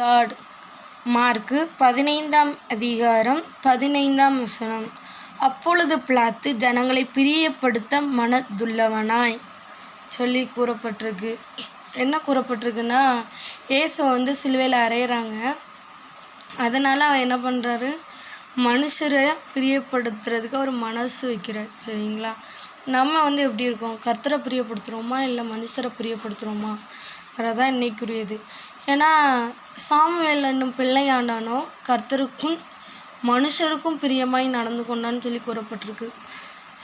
Lord. Mark பதினைந்தாம் அதிகாரம் பதினைந்தாம் வசனம். அப்பொழுது பிளாத்து ஜனங்களை பிரியப்படுத்த மனதுள்ளவனாய். சொல்லி கூறப்பட்டிருக்கு. என்ன கூறப்பட்டிருக்குன்னா இயேசு வந்து சிலுவையில் அறையிறாங்க. அதனால் அவன் என்ன பண்ணுறாரு மனுஷரை பிரியப்படுத்துறதுக்கு அவர் மனசு வைக்கிறார். சரிங்களா? நம்ம வந்து எப்படி இருக்கோம்? கர்த்தரை பிரியப்படுத்துகிறோமா இல்லை மனுஷரை பிரியப்படுத்துகிறோமாங்கிறதான் இன்னைக்குரியது. ஏன்னா சாமுவேல் என்னும் பிள்ளையாண்டானோ கர்த்தருக்கும் மனுஷருக்கும் பிரியமாய் நடந்து கொண்டான்னு சொல்லி கூறப்பட்டிருக்கு.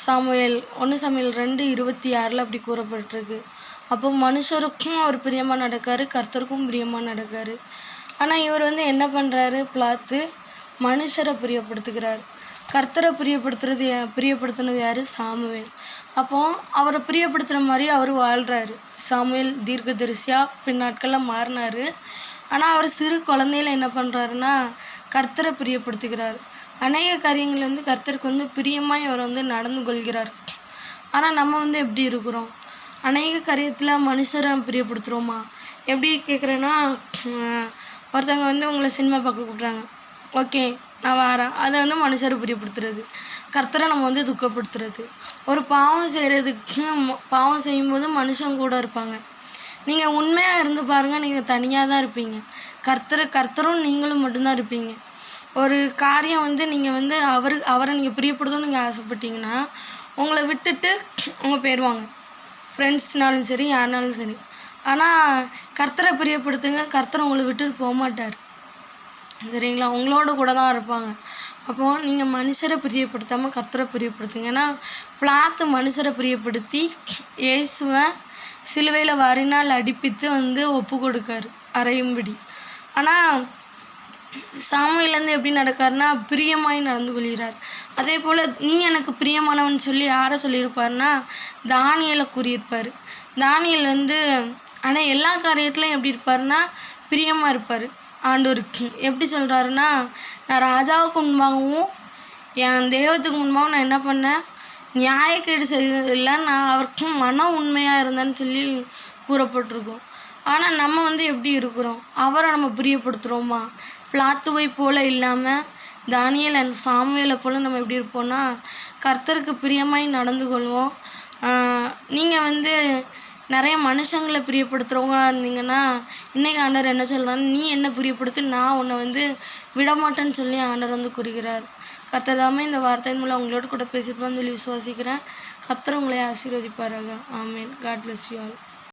சாமுவேல் ஒன்று சமையல் ரெண்டு இருபத்தி ஆறில் அப்படி கூறப்பட்டிருக்கு. அப்போ மனுஷருக்கும் அவர் பிரியமாக நடக்காரு கர்த்தருக்கும் பிரியமாக நடக்காரு. ஆனால் இவர் வந்து என்ன பண்ணுறாரு பிளாத்து மனுஷரை பிரியப்படுத்துகிறார். கர்த்தரை பிரியப்படுத்துறது பிரியப்படுத்தினது பிரியப்படுத்துனது யார்? சாமுவேல். அப்போ அவரை பிரியப்படுத்துகிற மாதிரி அவர் வாழ்கிறாரு சாமுவேல் தீர்க்கதரிசியாக பின்னாட்களில் மாறினார். ஆனால் அவர் சிறு குழந்தையில என்ன பண்ணுறாருன்னா கர்த்தரை பிரியப்படுத்துகிறார். அநேக காரியங்கள் வந்து கர்த்தருக்கு வந்து பிரியமாக அவர் வந்து நடந்து கொள்கிறார். ஆனால் நம்ம வந்து எப்படி இருக்கிறோம்? அநேக காரியத்தில் மனுஷரை பிரியப்படுத்துகிறோமா எப்படி கேட்குறேன்னா ஒருத்தவங்க வந்து உங்களை சினிமா பார்க்க கூப்பிட்றாங்க. ஓகே நான் வரேன். அதை வந்து மனுஷரை பிரியப்படுத்துறது. கர்த்தரை நம்ம வந்து துக்கப்படுத்துறது. ஒரு பாவம் செய்கிறதுக்கு பாவம் செய்யும்போது மனுஷன் கூட இருப்பாங்க. நீங்கள் உண்மையாக இருந்து பாருங்கள் நீங்கள் தனியாக தான் இருப்பீங்க. கர்த்தர் கர்த்தரும் நீங்களும் மட்டும்தான் இருப்பீங்க. ஒரு காரியம் வந்து நீங்கள் வந்து அவர் அவரை நீங்கள் பிரியப்படுத்தணும்னு நீங்கள் ஆசைப்பட்டீங்கன்னா உங்களை விட்டுட்டு அவங்க போயிடுவாங்க ஃப்ரெண்ட்ஸ்னாலும் சரி யாருனாலும் சரி. ஆனால் கர்த்தரை பிரியப்படுத்துங்க. கர்த்தர் உங்களை விட்டுட்டு போக மாட்டார் சரிங்களா? உங்களோட கூட தான் இருப்பாங்க. அப்போது நீங்கள் மனுஷரை பிரியப்படுத்தாமல் கர்த்தரை பிரியப்படுத்துங்க. ஏன்னா பிளாத்து மனுஷரை பிரியப்படுத்தி இயேசுவை சிலுவையில் வரினால் அடிப்பித்து வந்து ஒப்பு கொடுக்காரு. அறையும்படி ஆனால் சாமியிலேருந்து எப்படி நடக்காருன்னா பிரியமாய் நடந்து கொள்கிறார். அதே போல் நீ எனக்கு பிரியமானவன் சொல்லி யாரை சொல்லியிருப்பாருன்னா தானியலை கூறியிருப்பார். தானியல் வந்து ஆனால் எல்லா காரியத்துலையும் எப்படி இருப்பாருன்னா பிரியமாக இருப்பார். ஆண்டவருக்கு எப்படி சொல்கிறாருன்னா நான் ராஜாவுக்கு முன்பாகவும் என் தெய்வத்துக்கு முன்பாகவும் நான் என்ன பண்ணேன்? நியாயக்கேடு செய்ததில்லை. நான் அவருக்கு மன உண்மையாக இருந்தேன்னு சொல்லி கூறப்பட்டிருக்கோம். ஆனால் நம்ம வந்து எப்படி இருக்கிறோம்? அவரை நம்ம பிரியப்படுத்துகிறோமா பிளாத்துவை போல் இல்லாமல் தானியல் அண்ட் சாமுவேலை போல் நம்ம எப்படி இருப்போம்னா கர்த்தருக்கு பிரியமாய் நடந்து கொள்வோம். நீங்கள் வந்து நிறைய மனுஷங்களை பிரியப்படுத்துகிறவங்களா இருந்தீங்கன்னா இன்னைக்கு ஆண்டவர் என்ன சொல்கிறான்னு நீ என்ன பிரியப்படுத்து நான் உன்னை வந்து விடமாட்டேன்னு சொல்லி ஆண்டவர் வந்து கூறுகிறார். கர்த்தர் தாமே இந்த வார்த்தையின் மூலம் உங்களோட கூட பேசியிருப்பான்னு சொல்லி விசுவாசிக்கிறேன். கர்த்தர் உங்களை ஆசீர்வதிப்பாராக. ஆமேன். God bless you all